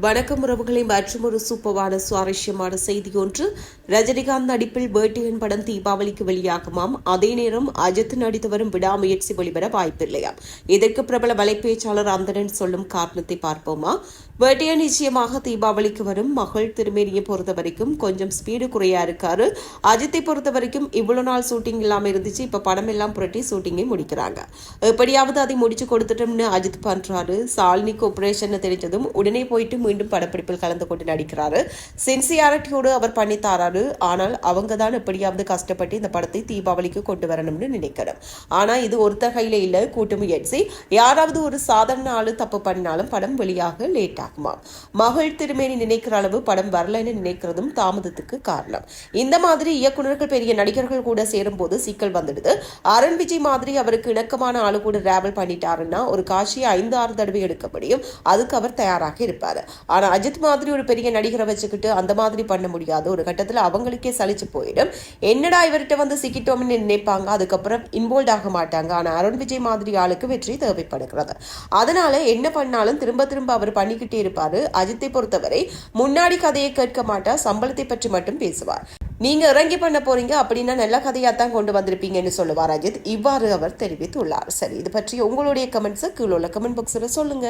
வணக்கம் உறவுகளை மற்றும் ஒரு சூப்பரான சுவாரஸ்யமான செய்தி ஒன்று ரஜினிகாந்த் நடிப்பில் வேட்டையன் படம் தீபாவளிக்கு வெளியாகுமாம். அதே நேரம் அஜித் நடித்து வரும் விடாமுயற்சி வெளிவர வாய்ப்பில்லையாம் இதற்கு பிரபல வலைப்பேச்சாளர் அந்தனன் சொல்லும் காரணத்தை பார்ப்போமா? வேட்டையன் நிச்சயமாக தீபாவளிக்கு வரும் மகள் திருமேனியை பொறுத்த வரைக்கும் கொஞ்சம் ஸ்பீடு குறையா இருக்காரு. அஜித்தை பொறுத்த வரைக்கும் இவ்வளவு நாள் ஷூட்டிங் இல்லாம இருந்துச்சு. இப்ப படம் எல்லாம் புரட்டி ஷூட்டிங்கை முடிக்கிறாங்க. எப்படியாவது அதை முடிச்சு கொடுத்துட்டோம்னு அஜித் பண்றாரு. சாலினிக்கு ஆபரேஷன் தெரிஞ்சதும் உடனே போயிட்டு மீண்டும் படப்பிடிப்பில் கலந்து கொண்டு நடிக்கிறாரு. சின்சியாரிட்டியோடு அவர் பண்ணி தாராரு ஆனால் அவங்க தான் எப்படியாவது கஷ்டப்பட்டு இந்த படத்தை தீபாவளிக்கு கொண்டு வரணும்னு நினைக்கணும். ஆனா இது ஒருத்தர் கையில இல்ல கூட்டு முயற்சி. யாராவது ஒரு சாதாரண ஆளு தப்பு பண்ணாலும் படம் வெளியாக லேட் ஆகுமா? மகள் திருமேனி நினைக்கிற அளவு படம் வரலைன்னு நினைக்கிறதும் தாமதத்துக்கு காரணம். இந்த மாதிரி இயக்குனர்கள் பெரிய நடிகர்கள் கூட சேரும் போது சிக்கல் வந்துடுது. அருண் விஜய் மாதிரி அவருக்கு இணக்கமான ஆளு கூட டிராவல் பண்ணிட்டாருன்னா ஒரு காட்சியை ஐந்து ஆறு தடவை எடுக்க முடியும். அதுக்கு அவர் தயாராக இருப்பாரு. ஆனா அஜித் மாதிரி ஒரு பெரிய நடிகரை வச்சுக்கிட்டு அந்த மாதிரி பண்ண முடியாது. ஒரு கட்டத்துல அவங்களுக்கே சலிச்சு போயிடும். என்னடா இவர்கிட்ட வந்து சிக்கிட்டோம்னு நினைப்பாங்க? அதுக்கப்புறம் இன்வால்வ் ஆக மாட்டாங்க. ஆனா அருண் விஜய் மாதிரி ஆளுக்கு வெற்றி தேவைப்படுகிறது. அதனால என்ன பண்ணாலும் திரும்ப திரும்ப அவர் பண்ணிக்கிட்டே இருப்பாரு. அஜித்தை பொறுத்தவரை முன்னாடி கதையை கேட்க மாட்டா சம்பளத்தை பற்றி மட்டும் பேசுவார். நீங்க இறங்கி பண்ண போறீங்க அப்படின்னா நல்ல கதையா தான் கொண்டு வந்திருப்பீங்கன்னு சொல்லுவார் அஜித். இவ்வாறு அவர் தெரிவித்துள்ளார். சரி இது பற்றி உங்களுடைய கமெண்ட்ஸை கீழே உள்ள கமெண்ட் பாக்ஸில் சொல்லுங்க.